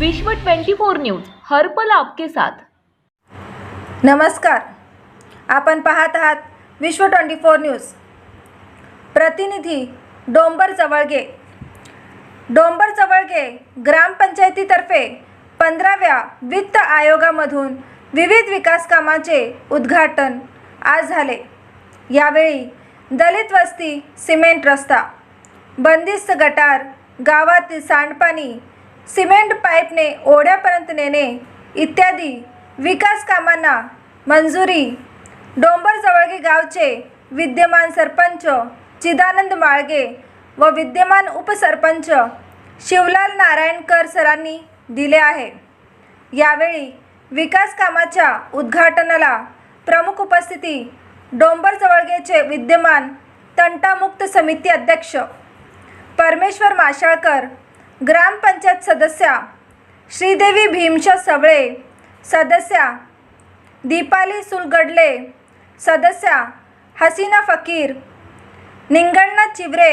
विश्व 24 न्यूज हर्पल आपके साथ. नमस्कार. आपण पाहत आहात विश्व ट्वेंटी फोर न्यूज. प्रतिनिधी डोंबर जवळगे. डोंबर जवळगे ग्रामपंचायतीतर्फे पंधराव्या वित्त आयोगामधून विविध विकास कामाचे उद्घाटन आज झाले. यावेळी दलित वस्ती सिमेंट रस्ता बंदिस्त गटार गावातील सांडपाणी सिमेंट पाईपने ओढ्यापर्यंत नेणे इत्यादी विकास कामांना मंजुरी. डोंबरजवळगे गावचे विद्यमान सरपंच चिदानंद माळगे व विद्यमान उपसरपंच शिवलाल नारायणकर सरांनी दिले आहे. यावेळी विकास कामाच्या उद्घाटनाला प्रमुख उपस्थिती डोंबर जवळगेचे विद्यमान तंटामुक्त समिती अध्यक्ष परमेश्वर माशाळकर ग्रामपंचायत सदस्या श्रीदेवी भीमशा सवळे सदस्या दीपाली सुलगडले सदस्या हसीना फकीर निंगण्णा चिवरे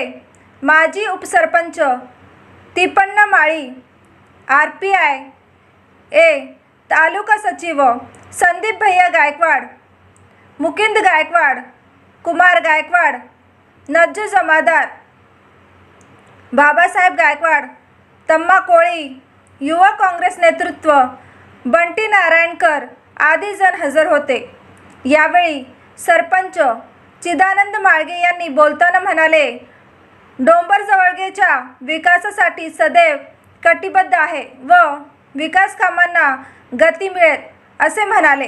माजी उपसरपंच Tipanna Mali R P I A taluka सचिव संदीप भैया गायकवाड मुकिंद गायकवाड कुमार गायकवाड नज्जू जमादार बाबासाहेब गायकवाड तम्मा कोळी युवा काँग्रेस नेतृत्व बंटी नारायणकर आदी जण हजर होते. यावेळी सरपंच चिदानंद माळगे यांनी बोलताना म्हणाले डोंबर जवळगेच्या विकासासाठी सदैव कटिबद्ध आहे व विकास कामांना गती मिळेल असे म्हणाले.